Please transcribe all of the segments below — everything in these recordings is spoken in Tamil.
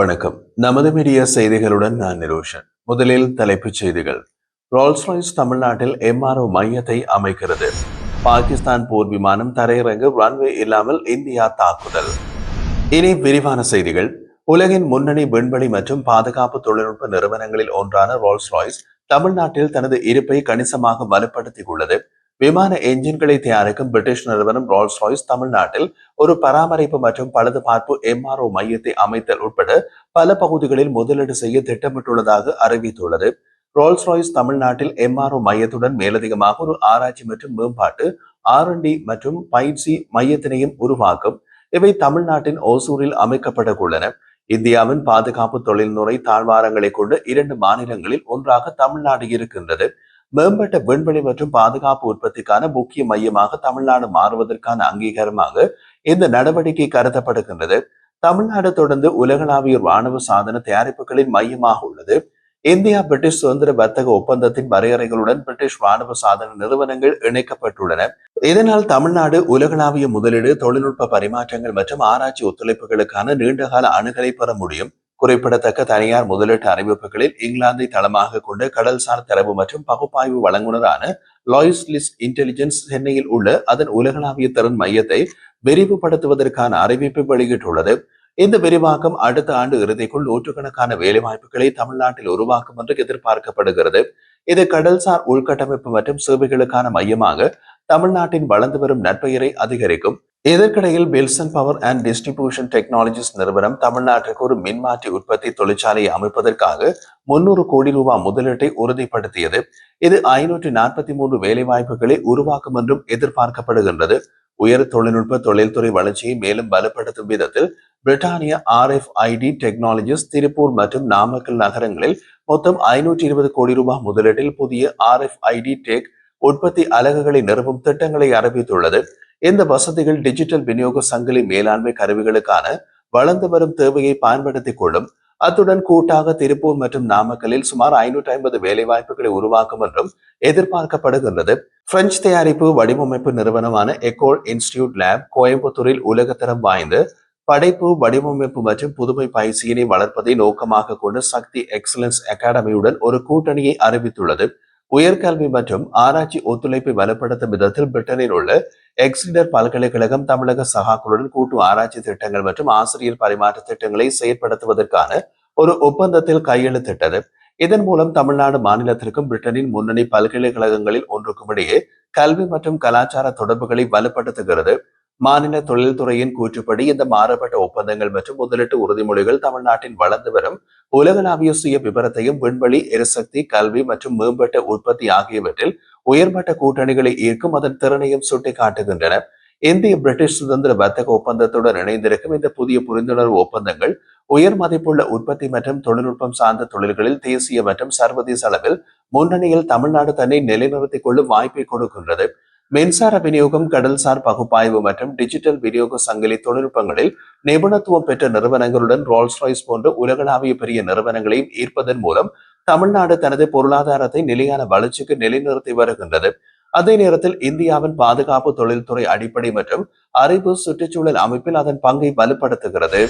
வணக்கம். நமது மீடியா செய்திகளுடன் நான் நிரோஷன். முதலில் தலைப்புச் செய்திகள். ரோல்ஸ் ராய்ஸ் தமிழ்நாட்டில் எம்ஆர்ஓ மையத்தை அமைக்கிறது. பாகிஸ்தான் போர் விமானம் தரையிறங்கு ரன்வே இல்லாமல் இந்தியா தாக்குதல். இனி விரிவான செய்திகள். உலகின் முன்னணி விண்வெளி மற்றும் பாதுகாப்பு தொழில்நுட்ப நிறுவனங்களில் ஒன்றான ரோல்ஸ் ராய்ஸ் தமிழ்நாட்டில் தனது இருப்பை கணிசமாக வலுப்படுத்தியுள்ளது. விமான என்ஜின்களை தயாரிக்கும் பிரிட்டிஷ் நிறுவனம் ரோல்ஸ் ராய்ஸ் தமிழ்நாட்டில் ஒரு பராமரிப்பு மற்றும் பழுதுபார்ப்பு எம்ஆர்ஓ மையத்தை அமைத்தல் உட்பட பல பகுதிகளில் முதலீடு செய்ய திட்டமிட்டுள்ளதாக அறிவித்துள்ளது. ரோல்ஸ் ராய்ஸ் தமிழ்நாட்டில் எம்ஆர்ஓ மையத்துடன் மேலதிகமாக ஒரு ஆராய்ச்சி மற்றும் மேம்பாட்டு ஆர் மற்றும் பயிற்சி மையத்தினையும் உருவாக்கும். இவை தமிழ்நாட்டின் ஓசூரில் அமைக்கப்பட உள்ளன இந்தியாவின் பாதுகாப்பு தொழில்முறை தாழ்வாரங்களை கொண்டு இரண்டு மாநிலங்களில் ஒன்றாக தமிழ்நாடு இருக்கின்றது. மேம்பட்ட விண்வெளி மற்றும் பாதுகாப்பு உற்பத்திக்கான முக்கிய மையமாக தமிழ்நாடு மாறுவதற்கான அங்கீகாரமாக இந்த நடவடிக்கை கருதப்படுகின்றது. தமிழ்நாடு தொடர்ந்து உலகளாவிய ராணுவ சாதன தயாரிப்புகளின் மையமாக உள்ளது. இந்தியா பிரிட்டிஷ் சுதந்திர வர்த்தக ஒப்பந்தத்தின் வரையறைகளுடன் பிரிட்டிஷ் ராணுவ சாதன நிறுவனங்கள் இணைக்கப்பட்டுள்ளன. இதனால் தமிழ்நாடு உலகளாவிய முதலீடு தொழில்நுட்ப பரிமாற்றங்கள் மற்றும் ஆராய்ச்சி ஒத்துழைப்புகளுக்கான நீண்டகால அணுகலை பெற முடியும். குறிப்பிடத்தக்க தனியார் முதலீட்டு அறிவிப்புகளில் இங்கிலாந்தை தளமாக கொண்டு கடல்சார் தரவு மற்றும் பகுப்பாய்வு வழங்குனரான லாய்ஸ் லிஸ் இன்டெலிஜென்ஸ் சென்னையில் உள்ள அதன் உலகளாவிய திறன் மையத்தை விரிவுபடுத்துவதற்கான அறிவிப்பை வெளியிட்டுள்ளது. இந்த விரிவாக்கம் அடுத்த ஆண்டு இறுதிக்குள் நூற்றுக்கணக்கான வேலைவாய்ப்புகளை தமிழ்நாட்டில் உருவாக்கும் என்று எதிர்பார்க்கப்படுகிறது. இது கடல்சார் உள்கட்டமைப்பு மற்றும் சேவைகளுக்கான மையமாக தமிழ்நாட்டின் வளர்ந்து வரும் நற்பெயரை அதிகரிக்கும். இதற்கிடையில் Bilson power and distribution technologies நிறுவனம் தமிழ்நாட்டிற்கு ஒரு மின்மாற்றி உற்பத்தி தொழிற்சாலையை அமைப்பதற்காக முன்னூறு கோடி ரூபாய் முதலீட்டை உறுதிப்படுத்தியது. இது ஐநூற்றி நாற்பத்தி மூன்று வேலைவாய்ப்புகளை உருவாக்கும் என்றும் எதிர்பார்க்கப்படுகின்றது. உயர் தொழில்நுட்ப தொழில்துறை வளர்ச்சியை மேலும் பலப்படுத்தும் விதத்தில் Britannia R F ID technologies Tiruppur மற்றும் நாமக்கல் நகரங்களில் மொத்தம் ஐநூற்றி இருபது கோடி ரூபாய் முதலீட்டில் புதிய ஆர் எஃப் ஐடி டெக் உற்பத்தி அலகுகளை நிறுவும் திட்டங்களை அறிவித்துள்ளது இந்த வசதிகள் டிஜிட்டல் விநியோக சங்கிலி மேலாண்மை கருவிகளுக்கான வளர்ந்து வரும் தேவையை பயன்படுத்திக் கொள்ளும். அத்துடன் கூட்டாக திருப்பூர் மற்றும் நாமக்கலில் சுமார் ஐநூற்றி ஐம்பது வேலைவாய்ப்புகளை உருவாக்கும் என்றும் எதிர்பார்க்கப்படுகின்றது. பிரெஞ்சு தயாரிப்பு வடிவமைப்பு நிறுவனமான எக்கோல் இன்ஸ்டிடியூட் லேப் கோயம்புத்தூரில் உலகத்தரம் வாய்ந்த படைப்பு வடிவமைப்பு மற்றும் புதுமை பயிற்சியினை வளர்ப்பதை நோக்கமாக கொண்டு சக்தி எக்ஸலன்ஸ் அகாடமியுடன் ஒரு கூட்டணியை அறிவித்துள்ளது. உயர்கல்வி மற்றும் ஆராய்ச்சி ஒத்துழைப்பை வலுப்படுத்தும் விதத்தில் பிரிட்டனில் உள்ள எக்ஸிடர் பல்கலைக்கழகம் தமிழக சகாக்களுடன் கூட்டு ஆராய்ச்சி திட்டங்கள் மற்றும் ஆசிரியர் பரிமாற்ற திட்டங்களை செயற்படுத்துவதற்கான ஒரு ஒப்பந்தத்தில் கையெழுத்திட்டது. இதன் மூலம் தமிழ்நாடு மாநிலத்திற்கும் பிரிட்டனின் முன்னணி பல்கலைக்கழகங்களில் ஒன்றுக்கும் இடையே கல்வி மற்றும் கலாச்சார தொடர்புகளை வலுப்படுத்துகிறது. மாநில தொழில்துறையின் கூற்றுப்படி இந்த மாறுபட்ட ஒப்பந்தங்கள் மற்றும் முதலீட்டு உறுதிமொழிகள் தமிழ்நாட்டின் வளர்ந்து வரும் உலகளாவிய சுய விபரத்தையும் விண்வெளி எரிசக்தி கல்வி மற்றும் மேம்பட்ட உற்பத்தி ஆகியவற்றில் உயர்மட்ட கூட்டணிகளை ஈர்க்கும் அதன் திறனையும் சுட்டிக்காட்டுகின்றன. இந்திய பிரிட்டிஷ் சுதந்திர வர்த்தக ஒப்பந்தத்துடன் இணைந்திருக்கும் இந்த புதிய புரிந்துணர்வு ஒப்பந்தங்கள் உயர் மதிப்புள்ள உற்பத்தி மற்றும் தொழில்நுட்பம் சார்ந்த தொழில்களில் தேசிய மற்றும் சர்வதேச அளவில் முன்னணியில் தமிழ்நாடு தன்னை நிலைநிறுத்திக் கொள்ளும் வாய்ப்பை கொடுக்கின்றது. மின்சார விநியோகம் கடல்சார் பகுப்பாய்வு மற்றும் டிஜிட்டல் விநியோக சங்கிலி தொழில்நுட்பங்களில் நிபுணத்துவம் பெற்ற நிறுவனங்களுடன் ரோல்ஸ் ராய்ஸ் போன்ற உலகளாவிய பெரிய நிறுவனங்களையும் ஈர்ப்பதன் மூலம் தமிழ்நாடு தனது பொருளாதாரத்தை நிலையான வளர்ச்சிக்கு நிலைநிறுத்தி வருகின்றது. அதே நேரத்தில் இந்தியாவின் பாதுகாப்பு தொழில்துறை அடிப்படை மற்றும் அறிவு சுற்றுச்சூழல் அமைப்பில் அதன் பங்கை வலுப்படுத்துகிறது.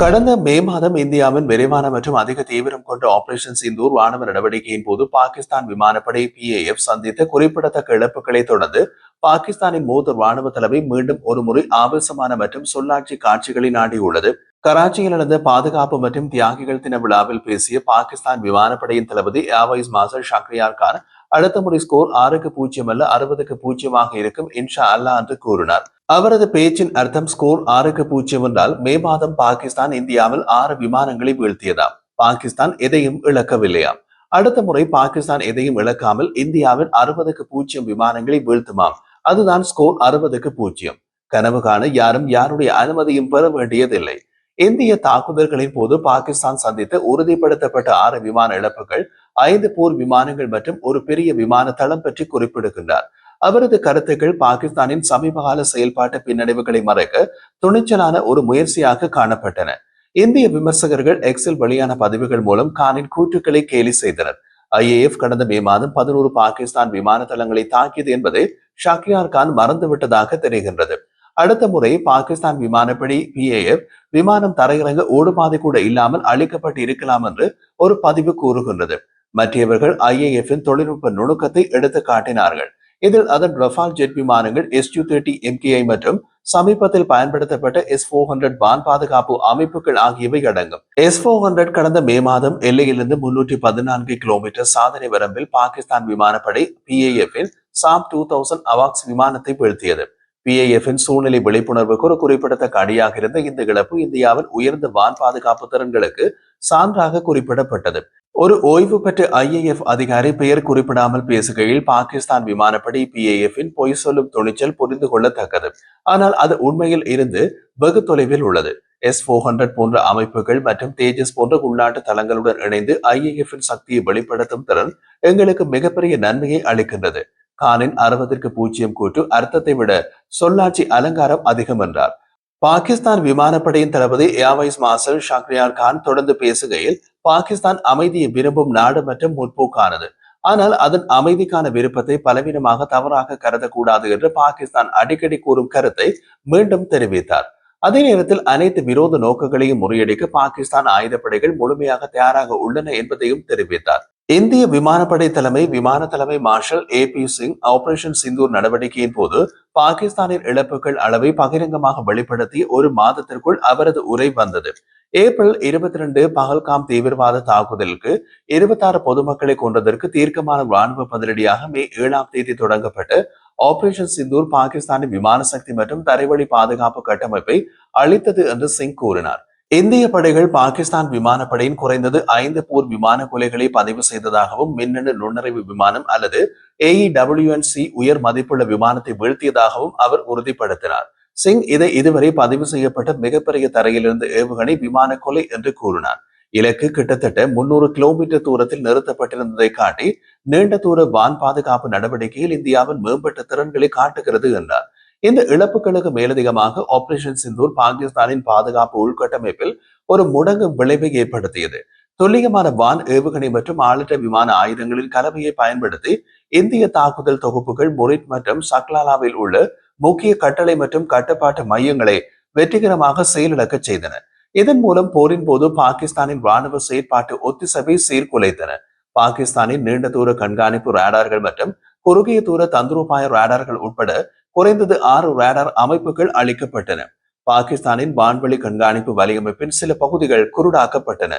கடந்த மே மாதம் இந்தியாவின் விரைவான மற்றும் அதிக தீவிரம் கொண்ட ஆபரேஷன் சிந்தூர் ராணுவ நடவடிக்கையின் போது பாகிஸ்தான் விமானப்படை பிஏஎஃப் சந்தித்த குறிப்பிடத்தக்க இழப்புகளை தொடர்ந்து பாகிஸ்தானின் மூத்த ராணுவ தலைமை மீண்டும் ஒருமுறை ஆவேசமான மற்றும் சொல்லாட்சி காட்சிகளை நாடியுள்ளது. கராச்சியில் நடந்த பாதுகாப்பு மற்றும் தியாகிகள் தின விழாவில் பேசிய பாகிஸ்தான் விமானப்படையின் தளபதி ஏர்வைஸ் மாசர் ஷக்ரியார் கான் அடுத்த முறை ஸ்கோர் ஆறுக்கு பூஜ்ஜியம் அல்ல அறுபதுக்கு பூஜ்ஜியமாக இருக்கும் இன்ஷா அல்லா என்று கூறினார். அவரது பேச்சின் அர்த்தம் ஸ்கோர் ஆறுக்கு பூஜ்ஜியம் என்றால் மே மாதம் பாகிஸ்தான் இந்தியாவில் ஆறு விமானங்களை வீழ்த்தியதாம். பாகிஸ்தான் எதையும் இழக்கவில்லையாம். அடுத்த முறை பாகிஸ்தான் எதையும் இழக்காமல் இந்தியாவில் அறுபதுக்கு பூஜ்ஜியம் விமானங்களை வீழ்த்துமாம். அதுதான் ஸ்கோர் அறுபதுக்கு பூஜ்ஜியம் கனவு காண யாரும் யாருடைய அனுமதியும் பெற வேண்டியதில்லை. இந்திய தாக்குதல்களின் போது பாகிஸ்தான் சந்தித்த உறுதிப்படுத்தப்பட்ட ஆறு விமான இழப்புகள் ஐந்து போர் விமானங்கள் மற்றும் ஒரு பெரிய விமான தளம் பற்றி குறிப்பிடுகின்றார். அவரது கருத்துக்கள் பாகிஸ்தானின் சமீபகால செயல்பாட்டு பின்னடைவுகளை மறைக்க துணிச்சலான ஒரு முயற்சியாக காணப்பட்டன. இந்திய விமர்சகர்கள் எக்ஸில் வெளியான பதிவுகள் மூலம் கானின் கூற்றுக்களை கேலி செய்தனர். ஐஏஎஃப் கடந்த மே மாதம் பதினோரு பாகிஸ்தான் விமான தளங்களை தாக்கியது என்பதை ஷாக்கியார் கான் மறந்துவிட்டதாக தெரிகின்றது. அடுத்த முறை பாகிஸ்தான் விமானப்படி பிஏஎஃப் விமானம் தரையிறங்க ஓடுபாதை கூட இல்லாமல் அளிக்கப்பட்டு இருக்கலாம் என்று ஒரு பதிவு கூறுகின்றது. மற்றவர்கள் ஐஏஎஃப்பின் தொழில்நுட்ப நுணுக்கத்தை எடுத்து காட்டினார்கள் இதில் அதன் ரஃபால் ஜெட் விமானங்கள் எஸ் யூ தேர்ட்டி எம்கேஐ மற்றும் சமீபத்தில் பயன்படுத்தப்பட்ட எஸ் போர் ஹண்ட்ரட் வான் பாதுகாப்பு அமைப்புகள் ஆகியவை அடங்கும். எஸ் போர் ஹண்ட்ரட் கடந்த மே மாதம் எல்லையிலிருந்து முன்னூற்றி பதினான்கு கிலோமீட்டர் சாதனை வரம்பில் பாகிஸ்தான் விமானப்படை பிஏஎஃப்பின் சாப் டூ தௌசண்ட் அவாக்ஸ் விமானத்தை வீழ்த்தியது. பிஏஎஃப்பின் சூழ்நிலை விழிப்புணர்வுக்கு ஒரு குறிப்பிடத்தக்க அடியாக இருந்த இந்த இழப்பு இந்தியாவின் உயர்ந்த வான் பாதுகாப்பு திறன்களுக்கு சான்றாக குறிப்பிடப்பட்டது. ஒரு ஓய்வு பெற்ற ஐஏஎஃப் அதிகாரி பெயர் குறிப்பிடாமல் பேசுகையில் பாகிஸ்தான் விமானப்படை பிஏஎஃப்பின் பொய் சொல்லும் துணிச்சல் புரிந்து கொள்ளத்தக்கது. ஆனால் அது உண்மையில் இருந்து வெகு தொலைவில் உள்ளது. எஸ் போர் ஹண்ட்ரட் போன்ற அமைப்புகள் மற்றும் தேஜஸ் போன்ற உள்நாட்டு தளங்களுடன் இணைந்து ஐஏஎஃப்பின் சக்தியை வெளிப்படுத்தும் திறன் எங்களுக்கு மிகப்பெரிய நன்மையை அளிக்கின்றது. கானின் அறுபதற்கு பூஜ்ஜியம் கூட்டு அர்த்தத்தை விட சொல்லாட்சி அலங்காரம் அதிகம் என்றார். பாகிஸ்தான் விமானப்படையின் தளபதி air vice marshal Shahryar Khan தொடர்ந்து பேசுகையில் பாகிஸ்தான் அமைதியை விரும்பும் நாடு மற்றும் முற்போக்கானது. ஆனால் அதன் அமைதிக்கான விருப்பத்தை பலவீனமாக தவறாக கருதக்கூடாது என்று பாகிஸ்தான் அடிக்கடி கூறும் கருத்தை மீண்டும் தெரிவித்தார். அதே நேரத்தில் அனைத்து விரோத நோக்கங்களையும் முறியடிக்க பாகிஸ்தான் ஆயுதப்படைகள் முழுமையாக தயாராக உள்ளன என்பதையும் தெரிவித்தார். இந்திய விமானப்படை தலைமை விமான தலைமை marshal A P Singh operation Sindoor நடவடிக்கையின் போது பாகிஸ்தானின் இழப்புகள் அளவை பகிரங்கமாக வெளிப்படுத்தி ஒரு மாதத்திற்குள் அவரது உரை வந்தது. ஏப்ரல் இருபத்தி ரெண்டு பகல்காம் தீவிரவாத தாக்குதலுக்கு இருபத்தாறு பொதுமக்களை கொன்றதற்கு தீர்க்கமான ராணுவ பதிலடியாக மே ஏழாம் தேதி தொடங்கப்பட்டு ஆபரேஷன் சிந்தூர் பாகிஸ்தானின் விமான சக்தி மற்றும் தரைவழி பாதுகாப்பு கட்டமைப்பை அளித்தது என்று சிங் கூறினார் இந்திய படைகள் பாகிஸ்தான் விமானப்படையின் குறைந்தது ஐந்து போர் விமான கொலைகளை பதிவு செய்ததாகவும் மின்னணு நுண்ணறிவு விமானம் அல்லது ஏஇடபிள்யூஎன்சி உயர் மதிப்புள்ள விமானத்தை வீழ்த்தியதாகவும் அவர் உறுதிப்படுத்தினார் சிங் இதை இதுவரை பதிவு செய்யப்பட்ட மிகப்பெரிய தரையிலிருந்து ஏவுகணை விமான கொலை என்று கூறினார் இலக்கு கிட்டத்தட்ட முன்னூறு கிலோமீட்டர் தூரத்தில் நிறுத்தப்பட்டிருந்ததை காட்டி நீண்ட தூர வான் பாதுகாப்பு நடவடிக்கையில் இந்தியாவின் மேம்பட்ட திறன்களை காட்டுகிறது என்றார். இந்த இழப்புகளுக்கு மேலதிகமாக ஆபரேஷன் சிந்தூர் பாகிஸ்தானின் பாதுகாப்பு உள்கட்டமைப்பில் ஒரு முடங்கு விளைவை ஏற்படுத்தியது. துல்லியமான வான் ஏவுகணை மற்றும் ஆளிட்ட விமான ஆயுதங்களின் கலவையை பயன்படுத்தி இந்திய தாக்குதல் தொகுப்புகள் முரிட் மற்றும் சக்லாலாவில் உள்ள முக்கிய கட்டளை மற்றும் கட்டுப்பாட்டு மையங்களை வெற்றிகரமாக செயலிழக்க செய்தன. இதன் மூலம் போரின் போது பாகிஸ்தானின் ராணுவ செயற்பாட்டு ஒத்திசவை சீர்குலைத்தன. பாகிஸ்தானின் நீண்ட தூர கண்காணிப்பு ரேடார்கள் மற்றும் குறுகிய தூர தந்திரோபாய ரேடார்கள் உட்பட குறைந்தது ஆறு ரேடார் அமைப்புகள் அளிக்கப்பட்டன. பாகிஸ்தானின் வான்வெளி கண்காணிப்பு வலையமைப்பின் சில பகுதிகள் குருடாக்கப்பட்டன.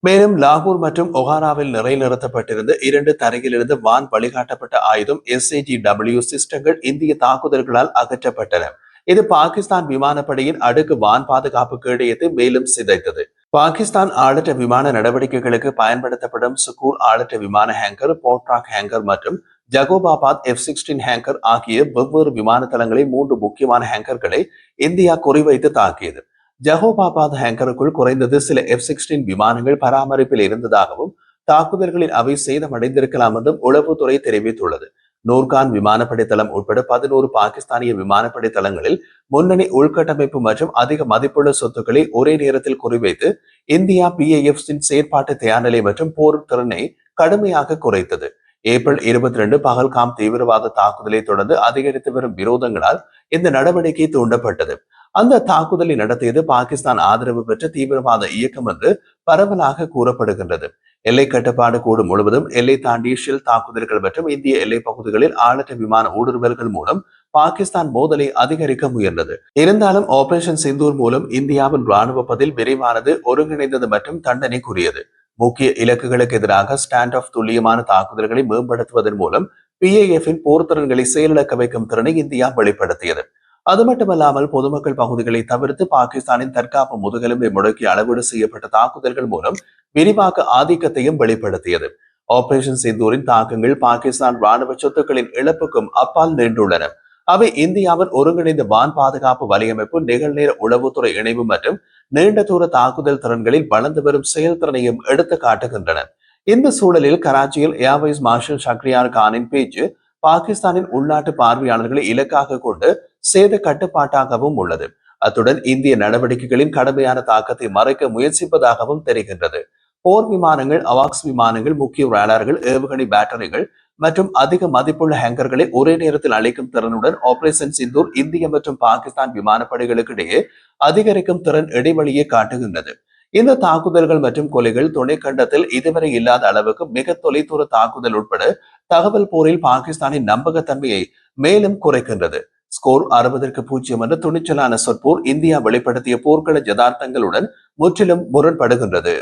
மேலும் லாகூர் மற்றும் ஒஹாராவில் நிலைநிறுத்தப்பட்டிருந்த இரண்டு தரையிலிருந்து வான் வழிகாட்டப்பட்ட ஆயுதம் எஸ்ஏஜி டபிள்யூ சிஸ்டங்கள் இந்திய தாக்குதல்களால் அகற்றப்பட்டன. இது பாகிஸ்தான் விமானப்படையின் அடுக்கு வான் பாதுகாப்பு கேடயத்தை மேலும் சிதைத்தது. பாகிஸ்தான் ஆளற்ற விமான நடவடிக்கைகளுக்கு பயன்படுத்தப்படும் சுக்கூர் ஆளற்ற விமான ஹேங்கர் போட்ராக் ஹேங்கர் மற்றும் ஜகோபாபாத் எஃப் சிக்ஸ்டீன் ஹேங்கர் ஆகிய வெவ்வேறு விமான தளங்களை மூன்று முக்கியமான ஹேங்கர்களை இந்தியா குறிவைத்து தாக்கியது. ஜகோபாபாத் ஹேங்கருக்குள் குறைந்தது சில எஃப் சிக்ஸ்டீன் விமானங்கள் பராமரிப்பில் இருந்ததாகவும் தாக்குதல்களில் அவை சேதமடைந்திருக்கலாம் என்றும் உளவுத்துறை தெரிவித்துள்ளது. நூர்கான் விமானப்படை தளம் உட்பட பதினோரு பாகிஸ்தானிய விமானப்படை தளங்களில் முன்னணி உள்கட்டமைப்பு மற்றும் அதிக மதிப்புள்ள சொத்துக்களை ஒரே நேரத்தில் குறிவைத்து இந்தியா பிஏஎஃப்ஸின் செயற்பாட்டு தயார்நிலை மற்றும் போர் திறனை கடுமையாக குறைத்தது. ஏப்ரல் இருபத்தி ரெண்டு பகல்காம் தீவிரவாத தாக்குதலை தொடர்ந்து அதிகரித்து வரும் விரோதங்களால் இந்த நடவடிக்கை தூண்டப்பட்டது. அந்த தாக்குதலை நடத்தியது பாகிஸ்தான் ஆதரவு பெற்ற தீவிரவாத இயக்கம் என்று பரவலாக கூறப்படுகின்றது. எல்லை கட்டுப்பாடு கோடு முழுவதும் எல்லை தாண்டிய ஷில் தாக்குதல்கள் மற்றும் இந்திய எல்லை பகுதிகளில் ஆளற்ற விமான ஊடுருவல்கள் மூலம் பாகிஸ்தான் மோதலை அதிகரிக்க முயன்றது. இருந்தாலும் ஆபரேஷன் சிந்தூர் மூலம் இந்தியாவின் ராணுவ பதில் விரைவானது ஒருங்கிணைந்தது மற்றும் தண்டனைக்குரியது. முக்கிய இலக்குகளுக்கு எதிராக ஸ்டாண்ட் ஆஃப் துல்லியமான தாக்குதல்களை மேம்படுத்துவதன் மூலம் பிஏஎஃபின் போர்த்திறன்களை செயலிழக்க வைக்கும் திறனை இந்தியா வெளிப்படுத்தியது. அது மட்டுமல்லாமல் பொதுமக்கள் பகுதிகளை தவிர்த்து பாகிஸ்தானின் தற்காப்பு முதுகெலும்பை முடக்கி அளவீடு செய்யப்பட்ட தாக்குதல்கள் மூலம் விரிவாக்க ஆதிக்கத்தையும் வெளிப்படுத்தியது. ஆபரேஷன் சிந்தூரின் தாக்கங்கள் பாகிஸ்தான் ராணுவ சொத்துக்களின் இழப்புக்கும் அப்பால் நின்றுள்ளன. அவை இந்தியாவின் ஒருங்கிணைந்த வான் பாதுகாப்பு வலையமைப்பு நிகழ்நேர உளவுத்துறை இணைவு மற்றும் நீண்ட தூர தாக்குதல் திறன்களில் வளர்ந்து வரும் செயல்திறனையும் எடுத்து காட்டுகின்றன இந்த சூழலில் கராச்சியில் ஏர்வைஸ் மார்ஷல் ஷக்ரியார் கானின் பேச்சு பாகிஸ்தானின் உள்நாட்டு பார்வையாளர்களை இலக்காக கொண்டு சேத கட்டுப்பாட்டாகவும் உள்ளது. அத்துடன் இந்திய நடவடிக்கைகளின் கடுமையான தாக்கத்தை மறைக்க முயற்சிப்பதாகவும் தெரிகின்றது. போர் விமானங்கள் அவாக்ஸ் விமானங்கள் முக்கிய ரேலர்கள் ஏவுகணை பேட்டரிகள் மற்றும் அதிக மதிப்புள்ள ஹேங்கர்களை ஒரே நேரத்தில் அளிக்கும் திறனுடன் ஆபரேஷன் சிந்தூர் இந்திய மற்றும் பாகிஸ்தான் விமானப்படைகளுக்கு இடையே அதிகரிக்கும் திறன் இடைவெளியை காட்டுகின்றது. இந்த தாக்குதல்கள் மற்றும் கொலைகள் துணைக்கண்டத்தில் இதுவரை இல்லாத அளவுக்கு மிக தொலைதூர தாக்குதல் உட்பட தகவல் போரில் பாகிஸ்தானின் நம்பகத்தன்மையை மேலும் குறைக்கின்றது. ஸ்கோர் அறுபதற்கு பூஜ்ஜியம் என்ற துணிச்சலான சொற்போர் இந்தியா வெளிப்படுத்திய போர்க்கள ஜதார்த்தங்களுடன் முற்றிலும் முரண்படுகின்றது.